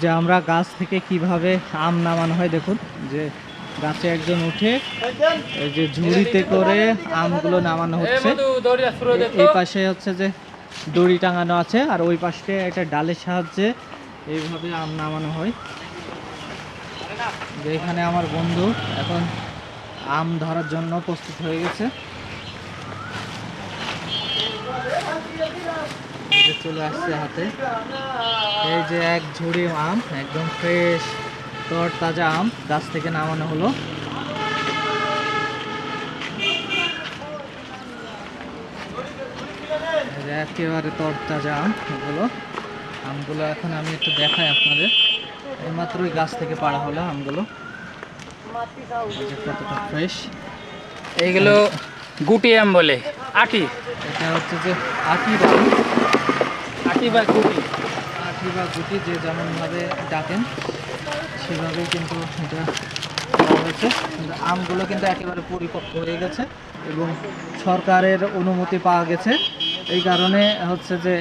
যে আমরা গাছ থেকে কীভাবে আম নামানো হয় দেখুন, যে গাছে একজন উঠে এই যে ঝুড়িতে করে আমগুলো নামানো হচ্ছে। এই পাশে হচ্ছে যে দড়ি টাঙানো আছে, আর ওই পাশে একটা ডালের সাহায্যে এইভাবে আম নামানো হয়। যে এখানে আমার বন্ধু এখন আম ধরার জন্য প্রস্তুত হয়ে গেছে। চলে আসছে হাতে। এই যে এক ঝুড়ি আম একদম ফ্রেশ তর তাজা আম গাছ থেকে নামানো হলো। একেবারে তর তাজা আম এগুলো আমগুলো এখন আমি একটু দেখাই আপনাদের। এইমাত্রই গাছ থেকে পাড়া হলো আমগুলো। কতটা ফ্রেশ এইগুলো গুটি আম বলে আটি। এটা হচ্ছে যে আটি আটি বা গুটি। আটি বা গুটি যে যেমনভাবে ডাকেন সেভাবেই কিন্তু এটা হয়েছে। আমগুলো কিন্তু একেবারে পরিপক্ক হয়ে গেছে এবং সরকারের অনুমতি পাওয়া গেছে। এই কারণে হচ্ছে যে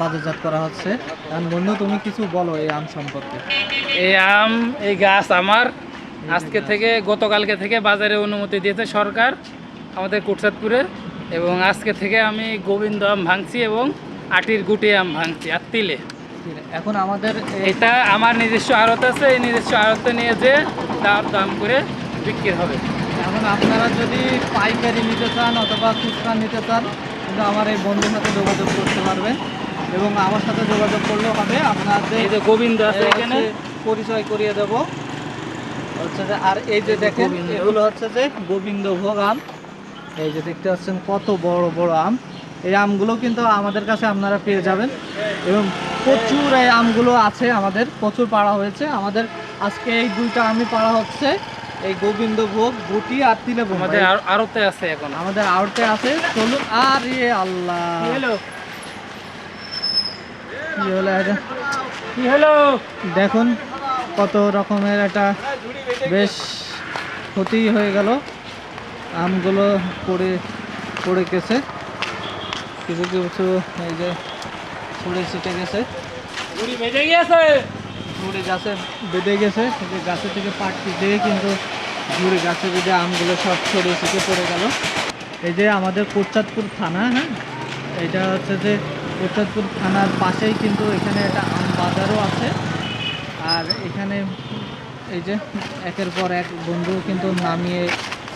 বাজারজাত করা হচ্ছে। কারণ বন্ধু তুমি কিছু বলো এই আম সম্পর্কে। এই আম এই গাছ আমার। আজকে থেকে গতকালকে থেকে বাজারে অনুমতি দিয়েছে সরকার আমাদের কুটসাদপুরে এবং আজকে থেকে আমি গোবিন্দ আম ভাঙছি এবং আটির গুটি আম ভাঙছি আর তিলে। এখন আমাদের এটা আমার নিজস্ব আড়ত আছে এই নিজস্ব আড়তে নিয়ে যে তার দাম করে বিক্রি হবে। এখন আপনারা যদি পাইকারি নিতে চান অথবা খুচরা নিতে চান কিন্তু আমার এই বন্ধুর সাথে যোগাযোগ করতে পারবেন এবং আমার সাথে যোগাযোগ করলেও হবে। আপনাদের এই যে গোবিন্দ আছে এখানে। পরিচয় করিয়ে দেব। হচ্ছে যে আর এই যে দেখেন। এগুলো হচ্ছে যে গোবিন্দ ভোগ আম। এই যে দেখতে পাচ্ছেন কত বড় বড় আম। এই আমগুলো কিন্তু আমাদের কাছে আপনারা পেয়ে যাবেন। এবং প্রচুর এই আমগুলো আছে আমাদের প্রচুর পাড়া হয়েছে। আমাদের আজকে এই দুইটা আমি পাড়া হচ্ছে এই গোবিন্দ ভোগ গুটি আর তিলে। আমাদের আড়তে আছে এখন। আমাদের আউটে আছে। চলুন আর ইয়ে আল্লাহ হ্যালো কি হলো এটা? কি হলো? দেখুন কত রকমের একটা বেশ ক্ষতি হয়ে গেল। আমগুলো পড়ে পড়ে গেছে। কিছু কিছু এই যে ছড়ে ছিটে গেছে। ভেজে গিয়েছে। ঝুড়ি গাছে বেঁধে গেছে। যে গাছে থেকে পাটটি দিয়ে কিন্তু ঝুড়ি গাছে বেঁধে আমগুলো সব ছড়িয়ে ছিটে পড়ে গেল। এই যে আমাদের কোটচাঁদপুর থানা হ্যাঁ? এটা হচ্ছে যে কোটচাঁদপুর থানার পাশেই কিন্তু এখানে একটা আম বাজারও আছে। আর এখানে এই যে একের পর এক বন্ধু কিন্তু নামিয়ে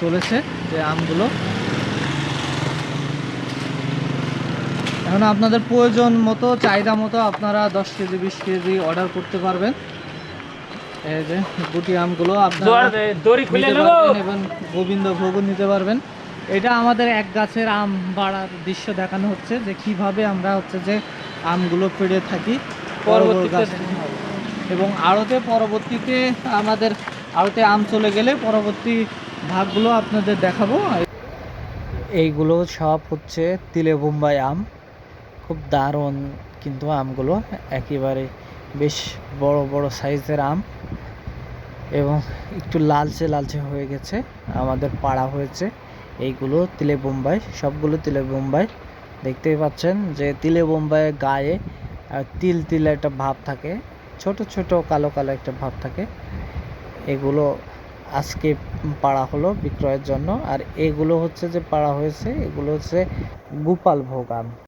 চলেছে যে আমগুলো। এখন আপনাদের প্রয়োজন মতো চাহিদা মতো আপনারা দশ কেজি বিশ কেজি অর্ডার করতে পারবেন। এই যে গুটি আমগুলো আপনারা গোবিন্দ ভোগও নিতে পারবেন এটা আমাদের এক গাছের আম বাড়ার দৃশ্য দেখানো হচ্ছে যে কীভাবে আমরা হচ্ছে যে আমগুলো পেড়ে থাকি। পরবর্তীতে এবং আড়তে পরবর্তীতে আমাদের আড়তে আম চলে গেলে পরবর্তী ভাগগুলো আপনাদের দেখাবো। এইগুলো সব হচ্ছে তিলে বোম্বাই আম। খুব দারুণ কিন্তু আমগুলো একেবারে বেশ বড় বড় সাইজের আম এবং একটু লালচে লালচে হয়ে গেছে। আমাদের পাড়া হয়েছে এইগুলো তিলে বোম্বাই, সবগুলো তিলে বোম্বাই। দেখতেই পাচ্ছেন যে তিলে বোম্বাইয়ের গায়ে তিল তিল একটা ভাব থাকে, ছোট ছোট, কালো কালো একটা ভাব থাকে। এগুলো আজকে পাড়া হলো বিক্রয়ের জন্য। আর এগুলো হচ্ছে যে পাড়া হয়েছে, এগুলো হচ্ছে গোপাল ভোগ আম।